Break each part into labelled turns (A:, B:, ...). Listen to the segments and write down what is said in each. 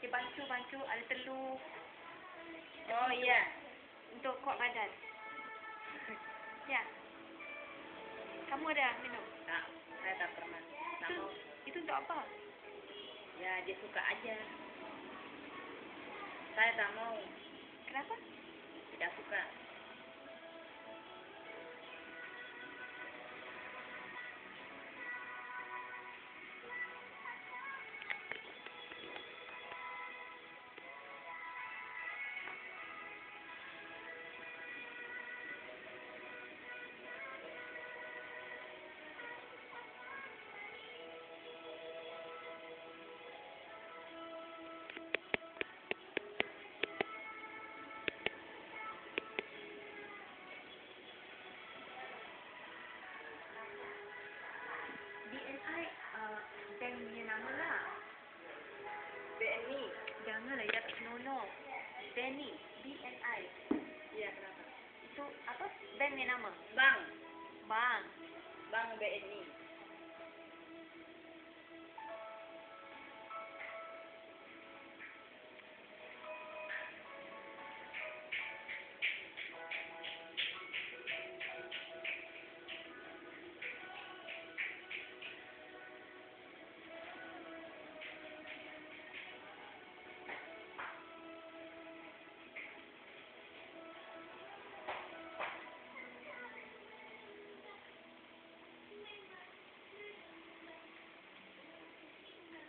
A: Dia bancu-bancu ada telur
B: Oh iya.
A: untuk kuat badan. Ya. Kamu ada minum?
B: Tak, saya tak pernah. Tak
A: Itu, itu untuk apa?
B: Ya dia suka aja. Saya tak mau.
A: Kenapa?
B: Tidak suka.
A: Janganlah ya no no. Benny, BNI.
B: Iya kenapa?
A: Itu apa? Bank punya nama.
B: Bang,
A: Bang.
B: bang BNI.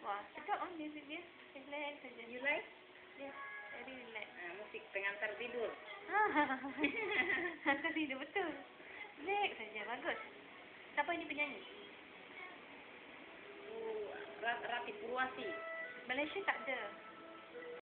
A: Wah, sedap ah music dia. Relax saja.
B: You like?
A: Yes, very relax.
B: Nah, musik pengantar tidur.
A: Tadi dia betul. Relax saja, bagus. Siapa ini penyanyi?
B: Uh, Rat Rati Purwasi.
A: Malaysia tak ada.